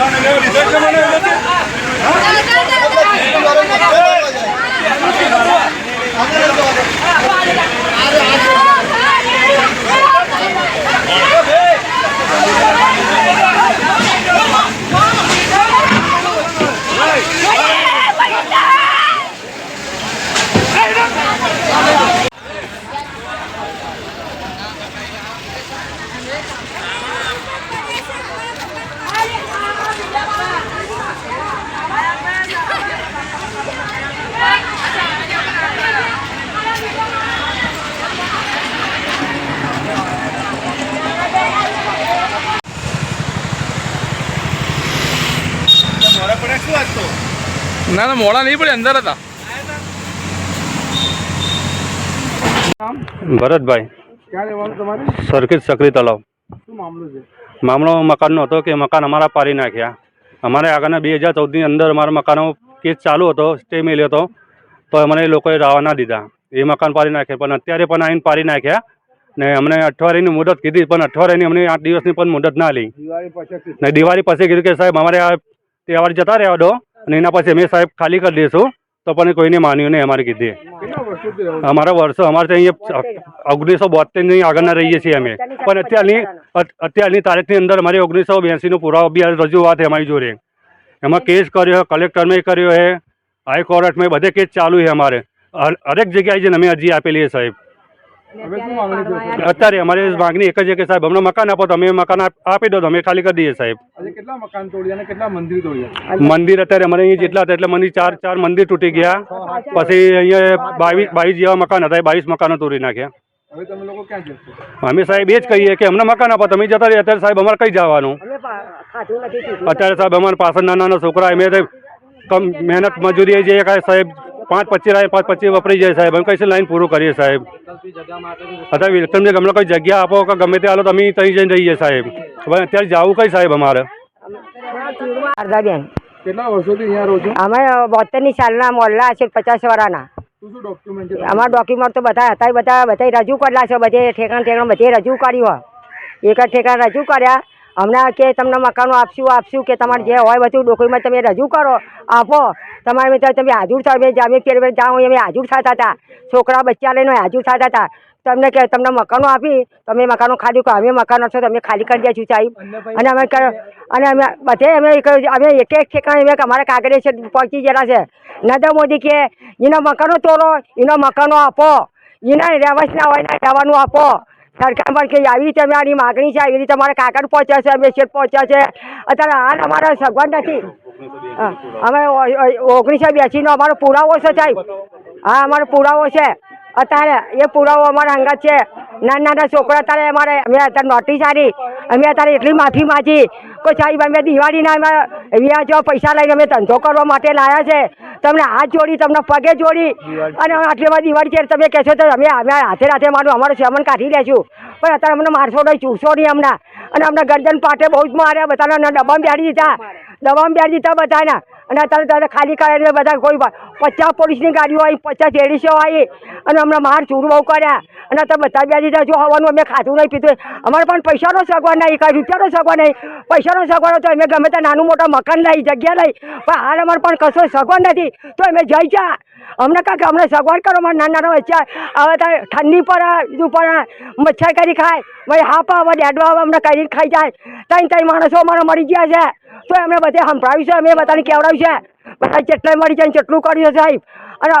Deixa a ના ના મોડા નહીં પડે અંદર હતા. ભરતભાઈ. સરખેજ સકરી તમારે તલાવ મામલો મકાનનો હતો કે મકાન અમારા પાડી નાખ્યા. અમારે આગળના બે હજાર ચૌદની અંદર અમારા મકાનો કેસ ચાલુ હતો સ્ટે મેલ્યો હતો તો અમને એ લોકોએ રાવા ના દીધા. એ મકાન પાડી નાખ્યા પણ અત્યારે પણ આવીને પાડી નાખ્યા ને અમને અઠવાડિયાની મુદત કીધી પણ અઠવાડિયાની અમને આઠ દિવસની પણ મુદત ના લી. ને દિવાળી પછી કીધું કે સાહેબ અમારે આ તહેવાર જતા રહેવા દો. અને એના પછી અમે સાહેબ ખાલી કરી દઈશું. તો પણ કોઈને માન્યું નહીં અમારે કીધી? અમારા વર્ષો અમારે તો અહીંયા ઓગણીસો બોતેરની આગળના રહીએ છીએ અમે. પણ અત્યારની અત્યારની તારીખની અંદર અમારી ઓગણીસો બ્યાસીનો પુરાવો બી રજૂઆત અમારી જોડે. એમાં કેસ કર્યો કલેક્ટરમાં કર્યો છે હાઈકોર્ટમાં બધે કેસ ચાલુ છે અમારે. હર- હરેક જગ્યાએ જઈને અમે અરજી આપેલી છે સાહેબ હવે શું માંગણી કરશો અત્યારે અમારી માંગણી એક જ છે કે સાહેબ અમને મકાન આપો તો અમે મકાન આપી દો તો અમે ખાલી કરી દઈએ સાહેબ. કેટલા મકાન તોડ્યા અને કેટલા મંદિર તોડ્યા? મંદિર અત્યારે અમારે અહીં જેટલા હતા એટલે મંદિર ચાર ચાર મંદિર તૂટી ગયા. પછી અહીંયા બાવીસ બાવીસ જેવા મકાન હતા એ બાવીસ મકાનો તોડી નાખ્યા. હવે તમે લોકો ક્યાં જશો? અમે સાહેબ એ જ કહીએ કે અમને મકાન આપો તમે જતા રહીએ અત્યારે સાહેબ અમારે કઈ જવાનું? અત્યારે સાહેબ અમારા પાછળ નાના નાના છોકરા અમે કમ મહેનત મજૂરી જઈએ કાંઈ સાહેબ પાંચ પચીસ લાઈન પાંચ પચીસ વપરાઈ જાય સાહેબ. અમે કઈ લાઈન પૂરું કરીએ સાહેબ. અત્યારે તમને ગમે કોઈ જગ્યા આપો કે ગમે તે હાલો તો અમે ત્યાં જઈને રહીએ સાહેબ. હવે અત્યારે જવું કઈ સાહેબ અમારે? કેટલા વર્ષોથી અહીંયા રહો છો? અમે બોતેરની સાલના મોલ્લા છે પચાસ વાળાના અમારા ડોક્યુમેન્ટ તો બધા હતા બધા બધા રજૂ કરેલા છે બધે ઠેકાણ ઠેકાણ બધે રજૂ કર્યું હોય. એક જ ઠેકાણ રજૂ કર્યા. હમણાં કે તમને મકાનો આપશું આપશું કે તમારે જે હોય બધું ડોક્યુમેન્ટ તમે રજૂ કરો આપો. તમારે મિત્રો તમે હાજર થાવ અમે અમે પેર જાઓ અમે હાજર થતા હતા. છોકરા બચ્ચા લઈને હાજર થતા હતા. તમને કે તમને મકાનો આપી તમે મકાનો ખાલી કહો અમે મકાનો છો તમે ખાલી કરી દઈશું સાહેબ. અને અમે અને અમે બધે અમે અમે એક એક ઠેકાણે અમે અમારા કાગળે છે પહોંચી ગયેલા છે. નરેન્દ્ર મોદી કે એના મકાનો તોડો એનો મકાનો આપો. એના રહેવાસના હોય ને રહેવાનું આપો. સરકાર પણ કે આવી રીતે અમારી માગણી છે આવી રીતે અમારા કાગળ પહોંચ્યા છે અમે શેઠ પહોંચ્યા છે. અત્યારે હાલ અમારા સગવડ નથી. અમે ઓગણીસો બ્યાસીનો અમારો પુરાવો છે સાહેબ. હા અમારો પુરાવો છે. અત્યારે એ પુરાવો અમારા અંગત છે. નાના નાના છોકરા અત્યારે અમારે અમે અત્યારે નોટિસ આવી અમે અત્યારે એટલી માફી માંગી. કોઈ સાહેબ અમે દિવાળીના અમે વ્યાજો પૈસા લઈને અમે ધંધો કરવા માટે લાયા છે. તમને હાથ જોડી તમને પગે જોડી. અને આટલી આટલીમાં દિવાળી છે તમે કહેશો તો અમે અમે હાથે હાથે મારું અમારું સેવન કાઢી લેશું. પણ અત્યારે અમને મારશો નહીં ચૂસો નહીં હમણાં અને અમને ગરદન પાટે બહુ જ માર્યા બધાના ડબ્બામાં બેડી દીધા દવામાં બેડી દીધા બધાના. અને અત્યારે તારે ખાલી કરાવીને બધા કોઈ પચાસ પોલીસની ગાડીઓ આવી, પચાસ લેડીસો આવી અને અમને માર ચૂર બહુ કર્યા. અને અત્યારે બધા બે દીધા જો હવાનું, અમે ખાધું નહીં, પીધું અમારે પણ પૈસાનો સગવડ નહીં, કાંઈ રૂપિયાનો સગવડ નહીં. પૈસાનો સગવડ તો અમે ગમે ત્યાં નાનું મોટા મકાન લઈ, જગ્યા લઈ. પણ હાલ અમારે પણ કશો સગવડ નથી. તો અમે જઈ જા. અમને કાંઈક અમને સગવડ કરો, અમારે નાના નાના વચ્ચે. હવે તો ઠંડી પર પણ મચ્છર કરી ખાય. ભાઈ, હાપ હવે ડેડવા અમને કરીને ખાઈ જાય. ત્યાં ત્યાં માણસો અમારા મરી ગયા છે. તો અમે બધે સંભળાવ્યું અમે બધાને કહેવડાવ્યું છે. બધા જેટલા મળી જાય જેટલું કર્યું છે સાહેબ. અને